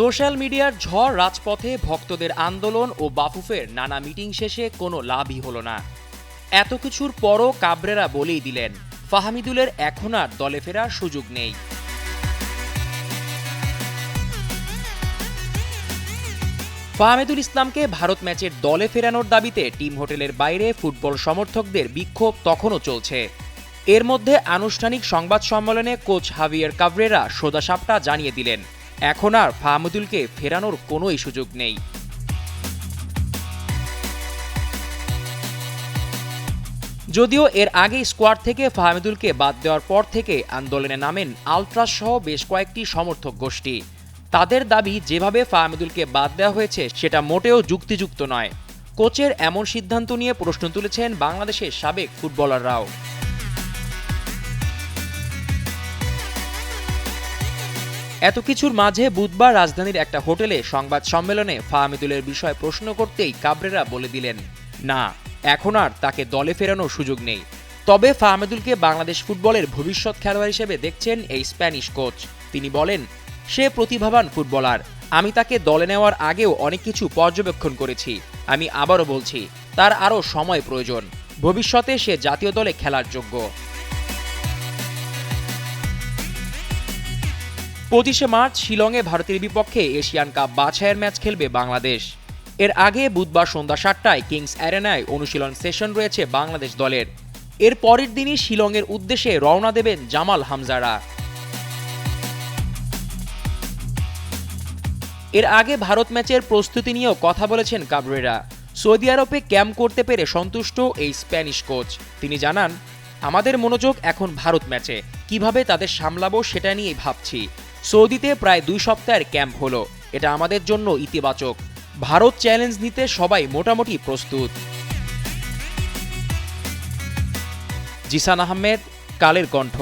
Social মিডিয়ার ঝড় রাজপথে ভক্তদের আন্দোলন ও বাফুফের নানা মিটিং শেষে কোনো লাভই হলো না। এত কিছুর পরও কাবরেরা বলেই দিলেন, ফাহামিদুলের এখন আর দলে ফেরার সুযোগ নেই। ফাহমেদুল ইসলামকে ভারত ম্যাচের দলে ফেরানোর দাবিতে টিম হোটেলের বাইরে ফুটবল সমর্থকদের বিক্ষোভ তখনও চলছে। এর মধ্যে আনুষ্ঠানিক সংবাদ সম্মেলনে কোচ হাভিয়ার কাভরেরা সোজাসাপটা জানিয়ে দিলেন এখন আর ফাহমুদুলকে ফেরানোর কোনোই সুযোগ নেই। যদিও এর আগে স্কোয়াড থেকে ফাহমিদুলকে বাদ দেওয়ার পর থেকে আন্দোলনে নামেন আলট্রাস সহ বেশ কয়েকটি সমর্থক গোষ্ঠী। তাদের দাবি, যেভাবে ফাহমিদুলকে বাদ দেওয়া হয়েছে, সেটা মোটেও যুক্তিযুক্ত নয়। কোচের এমন সিদ্ধান্ত নিয়ে প্রশ্ন তুলেছেন বাংলাদেশের সাবেক ফুটবলাররাও। এত কিছুর মাঝে বুধবার রাজধানীর একটা হোটেলে সংবাদ সম্মেলনে ফাহমিদুলের বিষয়ে প্রশ্ন করতেই কাবরেরা বলে দিলেন, না, এখন আর তাকে দলে ফেরানোর সুযোগ নেই। তবে ফাহমিদুলকে বাংলাদেশ ফুটবলের ভবিষ্যৎ খেলোয়াড় হিসেবে দেখছেন এই স্প্যানিশ কোচ। তিনি বলেন, সে প্রতিভাবান ফুটবলার। আমি তাকে দলে নেওয়ার আগেও অনেক কিছু পর্যবেক্ষণ করেছি। আমি আবারও বলছি, তার আরও সময় প্রয়োজন। ভবিষ্যতে সে জাতীয় দলে খেলার যোগ্য। পঁচিশে মার্চ শিলংয়ে ভারতের বিপক্ষে এশিয়ান কাপ বাছাইয়ের ম্যাচ খেলবে বাংলাদেশ। এর আগে বুধবার সন্ধ্যা সাতটায় কিংস অ্যারেনায় অনুশীলন সেশন রয়েছে বাংলাদেশ দলের। এর পরের দিনই শিলংয়ের উদ্দেশ্যে রওনা দেবেন জামাল হামজারা। এর আগে ভারত ম্যাচের প্রস্তুতি নিয়েও কথা বলেছেন কাবরেরা। সৌদি আরবে ক্যাম্প করতে পেরে সন্তুষ্ট এই স্প্যানিশ কোচ। তিনি জানান, আমাদের মনোযোগ এখন ভারত ম্যাচে। কীভাবে তাদের সামলাবো সেটা নিয়েই ভাবছি। সৌদিতে প্রায় দুই সপ্তাহের ক্যাম্প হলো। এটা আমাদের জন্য ইতিবাচক। ভারত চ্যালেঞ্জ নিতে সবাই মোটামুটি প্রস্তুত। জিসান আহমেদ, কালের কণ্ঠ।